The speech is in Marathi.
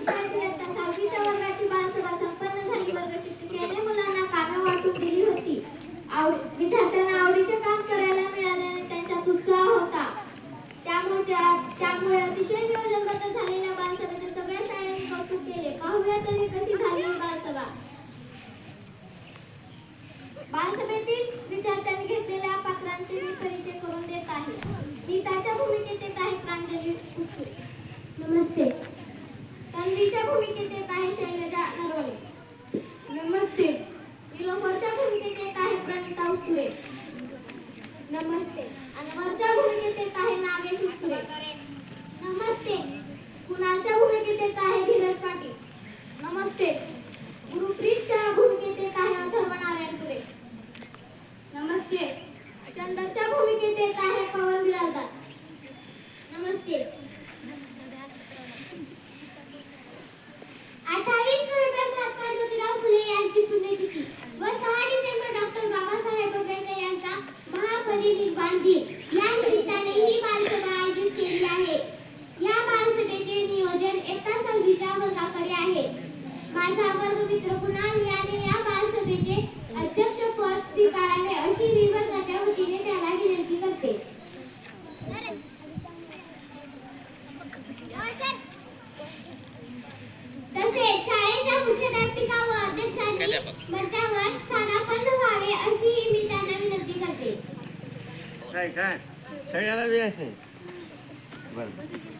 इयत्ता सहावीच्या वर्गाची बालसभा संपन्न झाली वर्ग शिक्षिकेने मुलांना वाटून दिली होती आवड विद्यार्थ्यांना आवडीचे काम करायला मिळाल्याने त्यांच्यात उत्साह होता त्यामुळे त्यामुळे अतिशय नियोजनबद्ध झालेल्या बालसभेचे सगळ्या शाळांनी कौतुक केले पाहूया तरी कशी झाली बालसभा बालसभेतील विद्यार्थ्यांनी घेतलेल्या पात्रांचे मी परिचय करून देत आहे गीताच्या भूमिकेत येत आहे प्रांजली कुस्कुरे नमस्ते तन्वीच्या भूमिकेत येत आहे शैलजा नरवणे नमस्ते निलोफरच्या भूमिकेत येत आहे प्रणिता नमस्ते. आणि वरच्या भूमिकेत येत आहे नागेश उस्तुरे नमस्ते. कुणालच्या भूमिकेत येत आहे धीरज पाटील? नमस्ते. गुरुप्रीतच्या भूमिकेत येत आहे अथर्व नारायणपुरे नमस्ते. चंदरच्या भूमिकेत येत आहे पवन माझा वर्गमित्र कुणाल याने या बालसभेचे अध्यक्षपद स्वीकारावे अशी मी वर्गाच्या वतीने त्याला विनंती करते. तसेच शाळेच्या मुख्याध्यापिका व अध्यक्षांनी मंचावर स्थानापन्न व्हावे अशी मी त्यांना विनंती करते. काय काय? सगळ्याला बरं.